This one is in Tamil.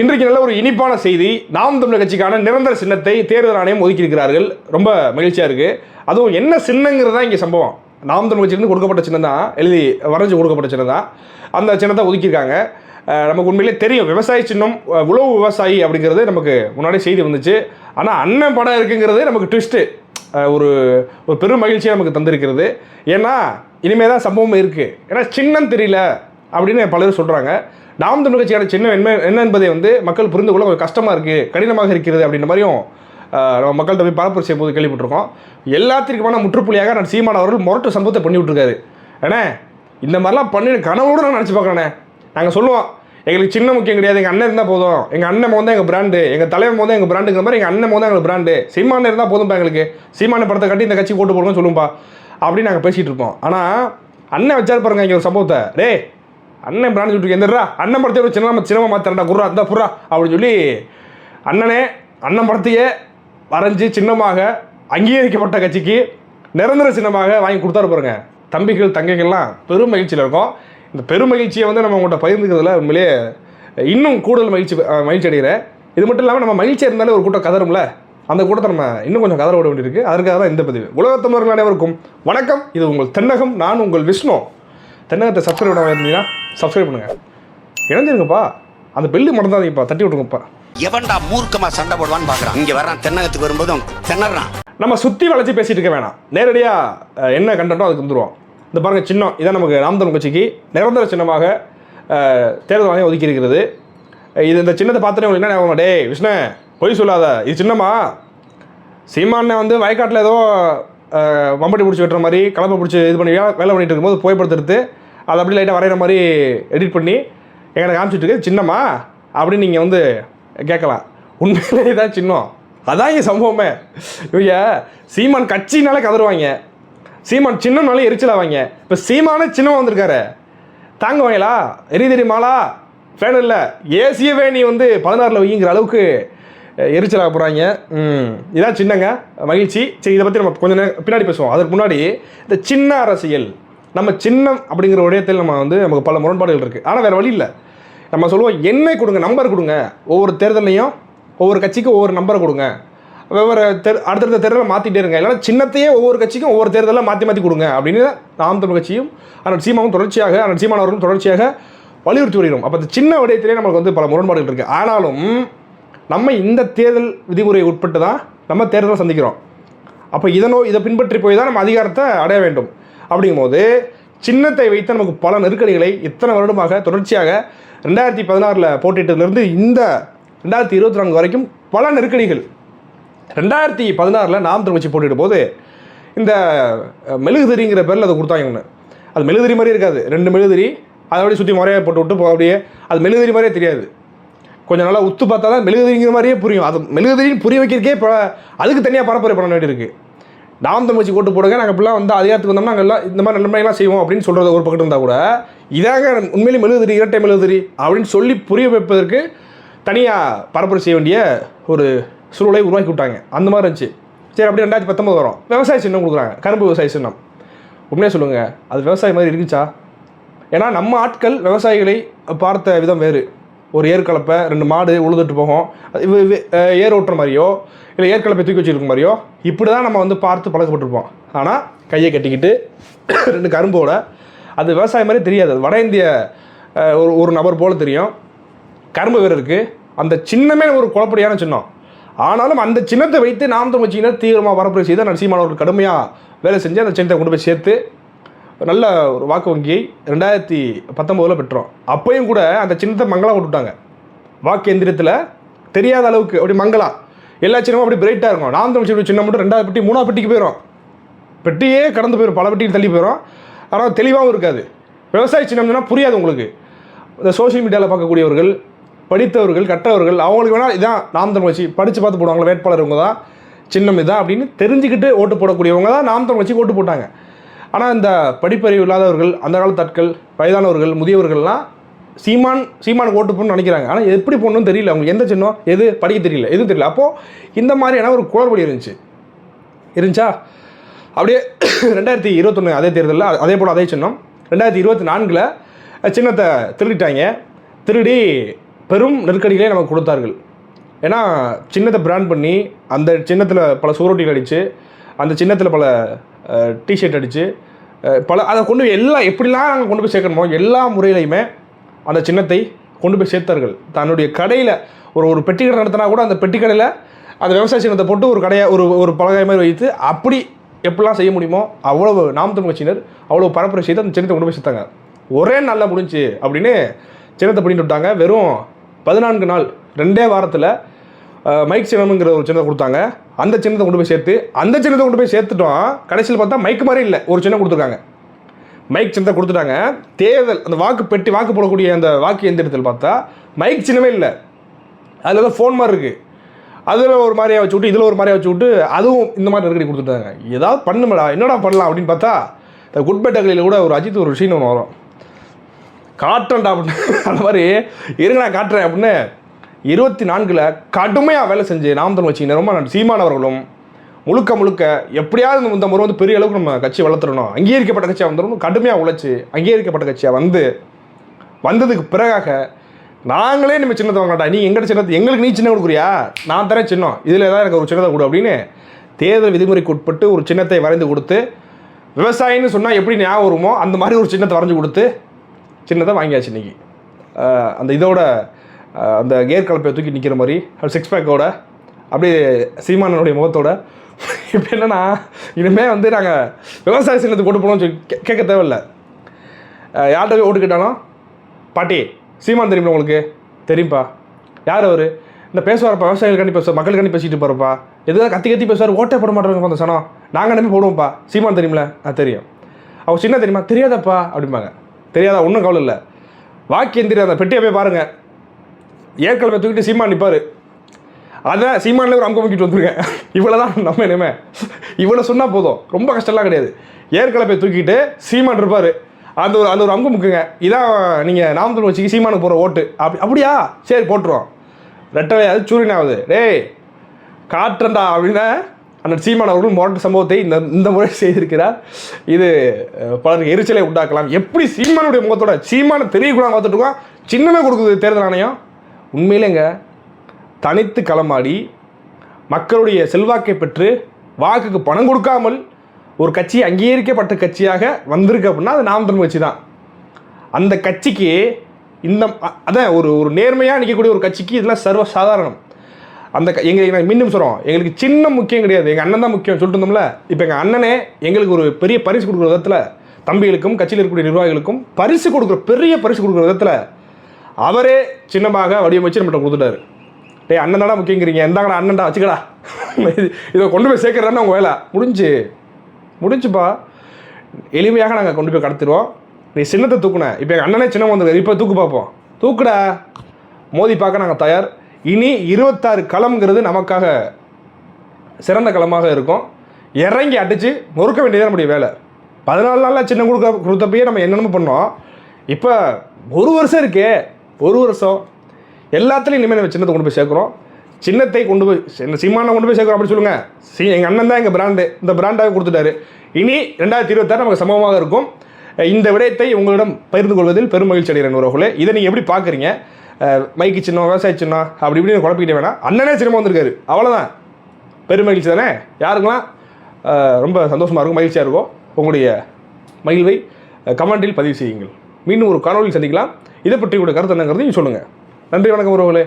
இன்றைக்கு நல்ல ஒரு இனிப்பான செய்தி. நாம் தமிழர் கட்சிக்கான நிரந்தர சின்னத்தை தேர்தல் ஆணையம் ஒதுக்கியிருக்கிறார்கள். ரொம்ப மகிழ்ச்சியாக இருக்குது அதுவும் என்ன சின்னங்கிறது தான் இங்கே சம்பவம். நாம் தமிழ் கட்சியிலிருந்து கொடுக்கப்பட்ட சின்னம் தான் எழுதி வரைஞ்சி கொடுக்கப்பட்ட சின்னம் தான் அந்த சின்னத்தை ஒதுக்கியிருக்காங்க. நமக்கு உண்மையிலே தெரியும். விவசாய சின்னம் உழவு விவசாயி அப்படிங்கிறது நமக்கு முன்னாடி செய்தி வந்துச்சு. ஆனால் அண்ணன் படம் இருக்குங்கிறது நமக்கு ட்விஸ்ட்டு ஒரு ஒரு பெரும் மகிழ்ச்சியாக நமக்கு தந்திருக்கிறது. ஏன்னா இனிமேல் தான் சம்பவம் இருக்குது ஏன்னா சின்னம் தெரியல. அப்படின்னு பலரும் சொல்கிறாங்க நாம் தமிழ் கட்சியான சின்ன என்ன என்ன என்பதை வந்து மக்கள் புரிந்து கொள்ள கொஞ்சம் கஷ்டமாக இருக்குது கடினமாக இருக்கிறது அப்படின்ற மாதிரியும் நம்ம மக்கள்கிட்ட போய் பரப்புரை செய்யும் போது கேள்விப்பட்டிருக்கோம். எல்லாத்திற்குமான முற்றுப்புள்ளியாக நான் சீமான் அவர்கள் முரட்டு சம்பவத்தை பண்ணி விட்டுருக்காரு. ஏண்ணே இந்த மாதிரிலாம் பண்ணி கனவோடு நான் நினச்சி பார்க்குறேண்ணே நாங்கள் சொல்லுவோம் எங்களுக்கு சின்ன முக்கியம் கிடையாது எங்கள் அண்ணன் இருந்தால் போதும். எங்கள் அண்ணன் மோதான் எங்கள் பிராண்டு எங்கள் தலைவன் வந்து எங்கள் பிராண்டுங்கிற மாதிரி எங்கள் அண்ணன் மோதான் எங்களுக்கு பிராண்டு சீமான இருந்தால் போதும்பா எங்களுக்கு. சீமான படத்தை கட்டி இந்த கட்சி ஓட்டு போடுங்கன்னு சொல்லும்பா. அப்படின்னு நாங்கள் பேசிகிட்டு இருப்போம். ஆனால் அண்ணன் வச்சார் பாருங்க இங்கே ஒரு சம்பவத்தை. டேய் அண்ணன் பிராணி சொல்லிட்டு எந்திரா அண்ணன் படத்தை ஒரு சின்ன சினிமா மாத்திரண்டா குர்ரா அந்த புறா அப்படின்னு சொல்லி அண்ணனே அண்ணன் படத்தையே வரைஞ்சி சின்னமாக அங்கீகரிக்கப்பட்ட கட்சிக்கு நிரந்தர சின்னமாக வாங்கி கொடுத்தாரு பாருங்க. தம்பிகள் தங்கைகள்லாம் பெரும் மகிழ்ச்சியில் இருக்கும். இந்த பெரும் மகிழ்ச்சியை வந்து நம்ம உங்கள்கிட்ட பகிர்ந்துக்கிறதுல உண்மையிலேயே இன்னும் கூடுதல் மகிழ்ச்சி மகிழ்ச்சி அடைகிறேன். இது மட்டும் இல்லாமல் நம்ம மகிழ்ச்சியாக இருந்தாலே ஒரு கூட்டம் கதரும்ல? அந்த கூட்டத்தை நம்ம இன்னும் கொஞ்சம் கதற விட வேண்டியிருக்கு. அதற்காக தான் இந்த பதிவு. உலகத்தமிழர்கள் அனைவருக்கும் வணக்கம். இது உங்கள் தென்னகம் நான் உங்கள் விஷ்ணு. தென்னகத்தை சப்ஸ்கிரைப் பண்ண இருந்தீங்கன்னா சப்ஸ்கிரைப் பண்ணுங்கள் இணைஞ்சிருங்கப்பா. அந்த பெல்லு மறந்தாதீங்கப்பா. தட்டி விட்ருங்கப்பா எவன்டா மூர்க்கமா சண்டை போடுவான்னு பாக்குறான். இங்க வர்றான் தென்னகத்துக்கு வரும்போதும் திணறான். நம்ம சுற்றி வளைச்சி பேசிட்டு இருக்க வேணாம். நேரடியாக என்ன கண்டனோ அதுக்கு வந்துருவோம். இந்த பாருங்க சின்னம். இதான் நமக்கு நாம் தமிழ் கட்சிக்கு நிரந்தர சின்னமாக தேர்தல் ஆணையம் ஒதுக்கி இருக்கிறது. இது இந்த சின்னத்தை பார்த்தோன்னே உங்களுக்கு என்ன? டேய் விஷ்ணு பொய் சொல்லாத. இது சின்னமா? சீமானே வந்து வயக்காட்டில் ஏதோ மம்பட்டி பிடிச்சி வெட்டுற மாதிரி கலப்பை பிடிச்சி இது பண்ணி வேலை பண்ணிட்டு இருக்கும்போது புகைப்படத்தை எடுத்து அதை அப்படியே லைட்டாக வரைகிற மாதிரி எடிட் பண்ணி எங்களை காமிச்சிட்டு இருக்கு. சின்னம்மா அப்படின்னு நீங்கள் வந்து கேட்கலாம். உண்மையிலே தான் சின்னம். அதான் இங்கே சம்பவமே. இவங்க சீமான் கட்சினாலே கதருவாங்க சீமான் சின்னம்னாலே எரிச்சலாவாங்க இப்போ சீமானே சின்னமாக வந்திருக்காரு. தாங்குவாங்களா? எரி தெரியுமாளா ஃபேன் இல்லை. ஏசியவே நீ வந்து பதினாறில் வைங்கிற அளவுக்கு எரிச்சலாக போகிறாங்க இதான் சின்னங்க. மகிழ்ச்சி. சரி இதை பற்றி நம்ம கொஞ்சம் நேரம் பின்னாடி பேசுவோம். அதற்கு முன்னாடி இந்த சின்ன அரசியல் நம்ம சின்னம் அப்படிங்கிற விடயத்தில் நம்ம வந்து நமக்கு பல முரண்பாடுகள் இருக்குது ஆனால் வேறு வழி இல்லை. நம்ம சொல்லுவோம் எண்ணை கொடுங்க நம்பர் கொடுங்க. ஒவ்வொரு தேர்தலையும் ஒவ்வொரு கட்சிக்கும் ஒவ்வொரு நம்பரை கொடுங்க. வெவ்வேறு தெரு அடுத்தடுத்த தேர்தலை மாற்றிட்டே இருங்க. இல்லைனா சின்னத்தையே ஒவ்வொரு கட்சிக்கும் ஒவ்வொரு தேர்தலில் மாற்றி மாற்றி கொடுங்க. அப்படின்னு நாம் தமிழ் கட்சியும் அண்ணன் சீமாவும் தொடர்ச்சியாக அண்ணன் சீமானவர்களும் தொடர்ச்சியாக வலியுறுத்தி வருகிறோம். அப்போ இந்த சின்ன விடயத்திலே நமக்கு வந்து பல முரண்பாடுகள் இருக்குது ஆனாலும் நம்ம இந்த தேர்தல் விதிமுறை உட்பட்டு தான் நம்ம தேர்தலை சந்திக்கிறோம். அப்போ இதனோ இதை பின்பற்றி போய் தான் நம்ம அதிகாரத்தை அடைய வேண்டும். அப்படிங்கும்போது சின்னத்தை வைத்து நமக்கு பல நெருக்கடிகளை இத்தனை வருடமாக தொடர்ச்சியாக ரெண்டாயிரத்தி பதினாறில் போட்டிட்டதுலேருந்து இந்த ரெண்டாயிரத்தி இருபத்தி நான்கு வரைக்கும் பல நெருக்கடிகள். ரெண்டாயிரத்தி பதினாறில் நாம் திருமச்சி போட்டிடும் போது இந்த மெழுகுதிரிங்கிற பேரில் அதை கொடுத்தாங்க ஒன்று அது மெழுகுதிரி மாதிரி இருக்காது. ரெண்டு மெழுகுதிரி அதை அப்படியே சுற்றி முறையாக போட்டு விட்டு அப்படியே அது மெழுகுதிரி மாதிரியே தெரியாது. கொஞ்சம் நல்லா உத்து பார்த்தா தான் மெழுகுதிரிங்கிற மாதிரியே புரியும். அது மெழுகுதிரின்னு புரிய வைக்கிறதுக்கே இப்போ அதுக்கு தனியாக பரப்புரை பண்ண வேண்டியிருக்கு நாம் தமிழ்ச்சி ஓட்டு போடுங்க நாங்கள் இப்படிலாம் வந்து அதிகாரத்துக்கு வந்தோம்னா நாங்கள் எல்லாம் இந்த மாதிரி நன்மைகள்லாம் செய்வோம் அப்படின்னு சொல்கிறது ஒரு பக்கத்து இருந்தால் கூட இதாக உண்மையிலே மெழுகுதிரி இரட்டை மெழுகுதிரி அப்படின்னு சொல்லி புரிய வைப்பதற்கு தனியாக பரப்புரை செய்ய வேண்டிய ஒரு சூழலை உருவாக்கி விட்டாங்க. அந்த மாதிரி இருந்துச்சு. சரி அப்படி ரெண்டாயிரத்தி பத்தொம்பது வரும். விவசாய சின்னம் கொடுக்குறாங்க. கரும்பு விவசாய சின்னம். உண்மையாக சொல்லுங்கள் அது விவசாயம் மாதிரி இருக்குச்சா? ஏன்னா நம்ம ஆட்கள் விவசாயிகளை பார்த்த விதம் வேறு. ஒரு ஏற்கலப்பை ரெண்டு மாடு உழுதுட்டு போகும். அது ஏர் ஓட்டுற மாதிரியோ இல்லை ஏற்கலப்பை தூக்கி வச்சிருக்க மாதிரியோ இப்படி தான் நம்ம வந்து பார்த்து பழக்கப்பட்டிருப்போம் ஆனால் கையை கட்டிக்கிட்டு ரெண்டு கரும்போட அது விவசாயம் மாதிரி தெரியாது. அது வட இந்திய ஒரு ஒரு நபர் போல் தெரியும். கரும்பு வேறு இருக்குது அந்த சின்னமே ஒரு குழப்படியான சின்னம். ஆனாலும் அந்த சின்னத்தை வைத்து நாம் தமிழ்ச்சியினர் தீவிரமாக பரப்புரை செய்து நரசிம்மனவர்கள் கடுமையாக வேலை செஞ்சு அந்த சின்னத்தை கொண்டு போய் சேர்த்து நல்ல ஒரு வாக்கு வங்கியை ரெண்டாயிரத்தி பத்தொம்போதில் பெற்றோம். அப்பையும் கூட அந்த சின்னத்தை மங்களம் விட்டுட்டாங்க வாக்கு எந்திரத்தில் தெரியாத அளவுக்கு அப்படி மங்களா எல்லா சின்னமும் அப்படி பிரைட்டாக இருக்கும். நாம் தமிழ் சின்னம் மட்டும் ரெண்டாவது பெட்டி மூணாவது பெட்டிக்கு போயிடும் பெட்டியே கடந்து போயிடும் பல பெட்டிக்கு தள்ளி போயிடும் ஆனால் தெளிவாகவும் இருக்காது. விவசாய சின்னம்னா புரியாது உங்களுக்கு. இந்த சோஷியல் மீடியாவில் பார்க்கக்கூடியவர்கள் படித்தவர்கள் கற்றவர்கள் அவங்களுக்கு வேணால் இதான் நாம் தமிழ் வச்சு படித்து பார்த்து போடுவாங்களா வேட்பாளர் இவங்க தான் சின்னம் இதான் அப்படின்னு தெரிஞ்சுக்கிட்டு ஓட்டு போடக்கூடியவங்க தான் நாம் தமிழ் வச்சு ஓட்டு போட்டாங்க. ஆனால் இந்த படிப்பறிவு இல்லாதவர்கள் அந்த காலத்து ஆட்கள் வயதானவர்கள் முதியவர்கள்லாம் சீமான் சீமான் ஓட்டு போடணும்னு நினைக்கிறாங்க. ஆனால் எப்படி போகணும்னு தெரியல. அவங்களுக்கு எந்த சின்னம் எது படிக்க தெரியல எதுவும் தெரியல. அப்போது இந்த மாதிரியான ஒரு குளறுபடி இருந்துச்சு. இருந்துச்சா? அப்படியே ரெண்டாயிரத்தி இருபத்தொன்று அதே தேர்தலில் அதே போல் அதே சின்னம். ரெண்டாயிரத்தி இருபத்தி நான்கில் சின்னத்தை திருடிட்டாங்க. திருடி பெரும் நெருக்கடிகளை நமக்கு கொடுத்தார்கள். ஏன்னா சின்னத்தை பிராண்ட் பண்ணி அந்த சின்னத்தில் பல சுவரொட்டிகள் அடித்து அந்த சின்னத்தில் பல டிஷர்ட் அடித்து பல அதை கொண்டு போய் எல்லா எப்படிலாம் நாங்கள் கொண்டு போய் சேர்க்கணுமோ எல்லா முறையிலையுமே அந்த சின்னத்தை கொண்டு போய் சேர்த்தார்கள். தன்னுடைய கடையில் ஒரு ஒரு பெட்டி கடை நடத்தினா கூட அந்த பெட்டி கடையில் அந்த விவசாய சின்னத்தை போட்டு ஒரு கடையை ஒரு ஒரு பலகாய மாதிரி வைத்து அப்படி எப்படிலாம் செய்ய முடியுமோ அவ்வளவு நாம் தமிழ் கட்சியினர் அவ்வளோ பரப்புரை செய்து அந்த சின்னத்தை கொண்டு போய் சேர்த்தாங்க. ஒரே நாளில் முடிஞ்சு அப்படின்னு சின்னத்தை பண்ணிட்டு விட்டாங்க. வெறும் பதினான்கு நாள் ரெண்டே வாரத்தில் மைக் சின்னம்ங்கிற ஒரு சின்னத்தை கொடுத்தாங்க. அந்த சின்னத்தை கொண்டு போய் சேர்த்து அந்த சின்னத்தை கொண்டு போய் சேர்த்துட்டோம். கடைசியில் பார்த்தா மைக் மாதிரி இல்லை ஒரு சின்னம் கொடுத்துருக்காங்க. மைக் சின்னத்தை கொடுத்துட்டாங்க. தேர்தல் அந்த வாக்கு பெட்டி வாக்கு போடக்கூடிய அந்த வாக்கு எந்திரத்தில் பார்த்தா மைக் சின்னமே இல்லை. அதில் தான் ஃபோன் மாதிரி இருக்குது அதில் ஒரு மாதிரியாக வச்சு விட்டு இதில் ஒரு மாதிரியா வச்சு விட்டு அதுவும் இந்த மாதிரி நெருக்கடி கொடுத்துட்டாங்க. ஏதாவது பண்ணுமடா என்னடா பண்ணலாம் அப்படின்னு பார்த்தா இந்த குட் பை டக்லியில் கூட ஒரு அஜித் ஒரு விஷயம் ஒன்று வரும். காட்டுறேன்டா அப்படின்னு அந்த மாதிரி இருங்க நான் காட்டுறேன் அப்படின்னு இருபத்தி நான்கில் கடுமையாக வேலை செஞ்சு நாம் தமிழ் கட்சியினர் ரொம்ப நன்றி. சீமானவர்களும் முழுக்க முழுக்க எப்படியாவது இந்த- இந்த முறை வந்து பெரிய அளவுக்கு நம்ம கட்சி வளர்த்துடணும். அங்கீகரிக்கப்பட்ட கட்சியாக வந்துடணும் கடுமையாக உழைச்சி அங்கீகரிக்கப்பட்ட கட்சியாக வந்து வந்ததுக்கு பிறகாக நாங்களே நம்ம சின்னத்தை வாங்கடா நீ எங்கட சின்னத்தை எங்களுக்கு நீ சின்ன கொடுக்குறியா? நான் தரேன் சின்னம். இதில் ஏதாவது எனக்கு ஒரு சின்னத்தை கொடு அப்படின்னு தேர்தல் விதிமுறைக்கு உட்பட்டு ஒரு சின்னத்தை வரைந்து கொடுத்து விவசாயின்னு சொன்னால் எப்படி ஞாபகம் வருமோ அந்த மாதிரி ஒரு சின்னத்தை வரைஞ்சி கொடுத்து சின்னத்தை வாங்கியாச்சு இன்றைக்கி அந்த இதோட அந்த கேர் கலப்பையை தூக்கி நிற்கிற மாதிரி சிக்ஸ் பேக்கோட அப்படியே சீமானனுடைய முகத்தோட. இப்போ என்னென்னா இனிமேல் வந்து நாங்கள் விவசாய சங்கத்துக்கு கொண்டு போகணும்னு சொல்லி கே- கேட்க தேவையில்லை. யார்கிட்ட போய் ஓட்டு கேட்டாலும் பாட்டி சீமான் தெரியுமா உங்களுக்கு? தெரியும்ப்பா யார் அவர்? இந்த பேசுவார்ப்பா விவசாயிகளுக்காண்டி பேசுவார் மக்களுக்காண்டி பேசிட்டு போகிறப்பா எதுவும் கத்தி கத்தி பேசுவார் ஓட்டே போட மாட்டேங்க அந்த சனம். நாங்கள் நம்பி போடுவோம்ப்பா. சீமான் தெரியுமில? நான் தெரியும். அவங்க சின்ன தெரியுமா? தெரியாதப்பா அப்படிம்பாங்க. தெரியாதா? ஒன்றும் கவலை இல்லை. வாக்கியந்திரி அந்த பெட்டியை போய் பாருங்கள் ஏற்கனவே தூக்கிட்டு சீமான் நிற்பார் அதான் சீமானில் ஒரு அமுகம் முக்கிட்டு வந்துருக்கேன் இவ்வளோ தான் நம்ம இனிமே. இவ்வளோ சொன்னால் போதும். ரொம்ப கஷ்டம்லாம் கிடையாது. ஏற்கனவே தூக்கிட்டு சீமான் இருப்பார். அந்த ஒரு அந்த ஒரு அங்கு முக்குங்க. இதான் நீங்கள் நாமக்கல் வச்சுக்கி சீமானுக்கு போகிற ஓட்டு. அப்படி அப்படியா? சரி போட்டுருவோம். ரெட்டலையாவது சூரியனாவது. டேய் காற்றண்டா அப்படின்னா அந்த சீமான் அவர்கள் முரட்டு சம்பவத்தை இந்த இந்த முறை செய்திருக்கிறார். இது பலருக்கு எரிச்சலை உண்டாக்கலாம். எப்படி சீமானுடைய முகத்தோட சீமானை தெரியக்கூடாது பார்த்துட்டு இருக்கோம். சின்னமே கொடுக்குது தேர்தல் ஆணையம். உண்மையிலேங்க தனித்து களமாடி மக்களுடைய செல்வாக்கை பெற்று வாக்குக்கு பணம் கொடுக்காமல் ஒரு கட்சி அங்கீகரிக்கப்பட்ட கட்சியாக வந்திருக்கு அப்படின்னா அது நாம் தமிழ் கட்சி தான். அந்த கட்சிக்கு இந்த அதான் ஒரு ஒரு நேர்மையாக நிற்கக்கூடிய ஒரு கட்சிக்கு இதெல்லாம் சர்வ சாதாரணம். அந்த க- நான் மீண்டும் சொல்கிறோம் எங்களுக்கு சின்ன முக்கியம் கிடையாது எங்கள் அண்ணன் தான் முக்கியம் சொல்லிட்டு இருந்தோம்ல இப்போ எங்கள் அண்ணனே எங்களுக்கு ஒரு பெரிய பரிசு கொடுக்குற விதத்தில் தம்பிகளுக்கும் கட்சியில் இருக்கக்கூடிய நிர்வாகிகளுக்கும் பரிசு கொடுக்குற பெரிய பரிசு கொடுக்குற விதத்தில் அவரே சின்னமாக வடிவமைச்சு நம்மகிட்ட கொடுத்துட்டாரு. டேய் அண்ணன் தாடா முக்கியங்கிறீங்க. எந்தாங்கடா அண்ணன்டா வச்சுக்கடா. இது- இதை கொண்டு போய் சேர்க்குறான்னு உங்கள் வேலை. முடிஞ்சு. முடிஞ்சுப்பா. எளிமையாக நாங்கள் கொண்டு போய் கடத்திடுவோம். நீ சின்னத்தை தூக்குன. இப்போ எங்கள் அண்ணனே சின்னம் வந்துருக்கு இப்போ தூக்கு பார்ப்போம். தூக்குடா. மோதி பார்க்க நாங்கள் தயார். இனி இருபத்தாறு களம்ங்கிறது நமக்காக சிறந்த களமாக இருக்கும். இறங்கி அடித்து நொறுக்க வேண்டியது நம்முடைய வேலை. பதினாலு நாளில் சின்ன கொடுக்க கொடுத்தப்பயே நம்ம என்னென்னமோ பண்ணோம். இப்போ ஒரு வருஷம் இருக்கே. ஒரு வருஷம் எல்லாத்துலேயும் இனிமேல் நம்ம சின்னத்தை கொண்டு போய் சேர்க்குறோம் சின்னத்தை கொண்டு போய் சின்ன சீமானை கொண்டு போய் சேர்க்குறோம் அப்படின்னு சொல்லுங்கள் சி எங்கள் அண்ணன் தான் எங்கள் பிராண்டு இந்த பிராண்டாக கொடுத்துட்டாரு. இனி ரெண்டாயிரத்தி இருபத்தாறு நமக்கு சமமாக இருக்கும். இந்த விடயத்தை உங்களிடம் பகிர்ந்து கொள்வதில் பெருமகிழ்ச்சி அடைகிறேன் உறவுகளே இதை நீங்கள் எப்படி பார்க்குறீங்க மைக்கு சின்னம் விவசாய சின்னம் அப்படி இப்படின்னு குழப்பிக்கிட்டே வேணாம். அண்ணனே சினிமா வந்திருக்காரு. அவ்வளோதான் பெருமகிழ்ச்சி தானே? யாருக்கெல்லாம் ரொம்ப சந்தோஷமாக இருக்கும் மகிழ்ச்சியாக இருக்கும் உங்களுடைய மகிழ்வை கமெண்டில் பதிவு செய்யுங்கள். மீண்டும் ஒரு காணொலியில் சந்திக்கலாம். இதை பற்றி கூட கருத்து என்னங்கிறதையும் சொல்லுங்கள் நன்றி வணக்கம் உறவுகளே.